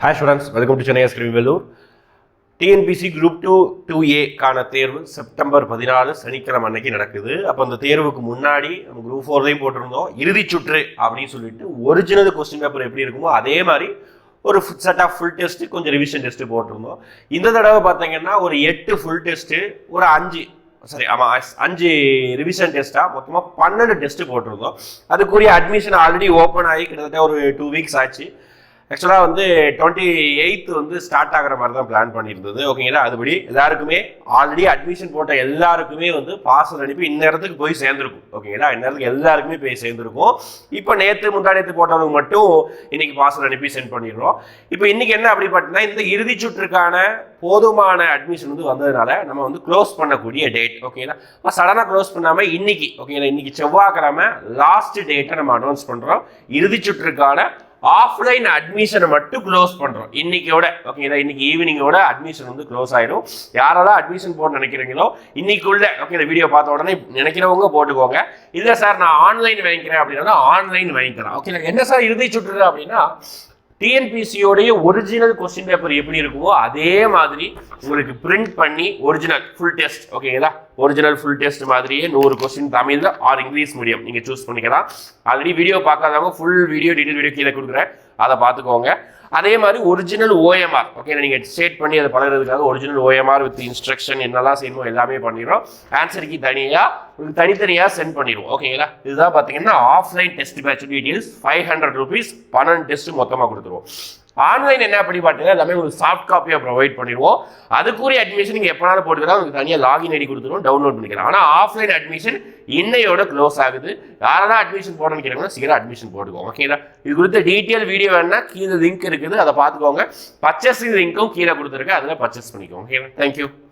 Hi students welcome to Chennai screen Vellore TNPSC group two two ஏக்கான தேர்வு September பதினாலு சனிக்கிழமை அன்னைக்கு நடக்குது. அப்போ அந்த தேர்வுக்கு முன்னாடி நம்ம குரூப் ஃபோர்லையும் போட்டிருந்தோம். இறுதி சுற்று அப்படின்னு சொல்லிட்டு ஒரிஜினல் கொஸ்டின் பேப்பர் எப்படி இருக்குமோ அதே மாதிரி ஒரு செட் ஆஃப் ஃபுல் டெஸ்ட் கொஞ்சம் ரிவிஷன் டெஸ்ட் போட்டிருந்தோம். இந்த தடவை பார்த்தீங்கன்னா ஒரு எட்டு ஃபுல் டெஸ்ட்டு ஒரு அஞ்சு சரி ஆமாம் அஞ்சு ரிவிஷன் டெஸ்ட்டாக மொத்தமாக பன்னெண்டு டெஸ்ட் போட்டிருந்தோம். அதுக்குரிய அட்மிஷன் ஆல்ரெடி ஓப்பன் ஆகி கிட்டத்தட்ட ஒரு டூ வீக்ஸ் ஆச்சு. ஆக்சுவலாக வந்து டுவெண்ட்டி எயித்து வந்து ஸ்டார்ட் ஆகிற மாதிரி தான் பிளான் பண்ணியிருந்தது. ஓகேங்களா அதுபடி எல்லாருக்குமே ஆல்ரெடி அட்மிஷன் போட்ட எல்லாருக்குமே வந்து பார்சல் அனுப்பி இந்நேரத்துக்கு போய் சேர்ந்துருக்கும். ஓகேங்களா இந்நேரத்துக்கு எல்லாருக்குமே போய் சேர்ந்துருக்கும். இப்போ நேற்று முந்தா நேற்று போட்டவங்க மட்டும் இன்னைக்கு பார்சல் அனுப்பி சென்ட் பண்ணிடுறோம். இப்போ இன்னைக்கு என்ன அப்படி பார்த்தீங்கன்னா இந்த இறுதி சுற்றுக்கான போதுமான அட்மிஷன் வந்து வந்ததுனால நம்ம வந்து க்ளோஸ் பண்ணக்கூடிய டேட் ஓகேங்களா சடனாக க்ளோஸ் பண்ணாமல் இன்னைக்கு ஓகேங்களா இன்னைக்கு செவ்வாய்க்கிழமை லாஸ்ட் டேட்டை நம்ம அனௌன்ஸ் பண்ணுறோம் இறுதி சுற்றுக்கான ஆஃப்லைன் அட்மிஷனை மட்டும் க்ளோஸ் பண்ணுறோம் இன்னைக்கோட ஓகேங்களா இன்னைக்கு ஈவினிங்கோட அட்மிஷன் வந்து க்ளோஸ் ஆயிடும். யாரெல்லாம் அட்மிஷன் போட நினைக்கிறீங்களோ இன்னைக்குள்ள ஓகே இந்த வீடியோ பார்த்த உடனே நினைக்கிறவங்க போட்டுக்கோங்க. இல்லை சார் நான் ஆன்லைன் வாங்கிக்கிறேன் அப்படின்னா ஆன்லைன் வாங்கிக்கிறேன். ஓகே என்ன சார் இறுதி சுற்று அப்படின்னா டிஎன்பிசியோடைய ஒரிஜினல் கொஸ்டின் பேப்பர் எப்படி இருக்குமோ அதே மாதிரி உங்களுக்கு பிரிண்ட் பண்ணி ஒரிஜினல் ஃபுல் டெஸ்ட் ஓகேங்களா ஒரிஜினல் ஃபுல் டெஸ்ட் மாதிரியே நூறு கொஸ்டின் தமிழில் ஆர் இங்கிலீஷ் மீடியம் நீங்கள் சூஸ் பண்ணிக்கலாம். ஆல்ரெடி வீடியோ பார்க்காதவங்க ஃபுல் வீடியோ டீட்டெயில் வீடியோ கீழே கொடுக்குறேன். அதை பார்த்துக்கோங்க. அதே மாதிரி ஒரிஜினல் ஓஎம்ஆர் ஓகே நீங்கள் ஸ்டேட் பண்ணி அதை பழகிறதுக்காக ஒரிஜினல் ஓஎம்ஆர் வித் இன்ஸ்ட்ரக்ஷன் என்னெல்லாம் செய்யணுமோ எல்லாமே பண்ணிடுறோம். ஆன்சருக்கு தனியாக உங்களுக்கு தனித்தனியாக சென்ட் பண்ணிடுவோம். ஓகேங்களா இதுதான் பார்த்தீங்கன்னா offline test batch details five hundred rupees பன்னெண்டு டெஸ்ட் மொத்தமாக கொடுத்துருவோம். ஆன்லைன் என்ன பண்ணி பார்த்தீங்கன்னா எல்லாமே உங்களுக்கு சாஃப்ட் காப்பியாக ப்ரொவைட் பண்ணிடுவோம். அதுக்குரிய அட்மிஷன் நீங்கள் எப்போனாலும் போட்டுக்கலாம். உங்களுக்கு தனியாக லாகின் ஐடி கொடுத்துருவோம் டவுன்லோட் பண்ணிக்கலாம். ஆனால் ஆஃப்லைன் அட்மிஷன் இன்னையோட க்ளோஸ் ஆகுது. யாரெல்லாம் அட்மிஷன் போட நினைக்கிறாங்களோ சீக்கிரம் அட்மிஷன் போட்டுக்கோங்க. ஓகேங்களா இது குறித்த டீட்டெயில் வீடியோ வேணா கீழே லிங்க் இருக்குது. அதை பார்த்துக்கோங்க. பர்ச்சேசிங் லிங்க்கும் கீழே கொடுத்துருக்கு அதில் பர்ச்சேஸ் பண்ணிக்கோங்க. ஓகேங்களா தேங்க்யூ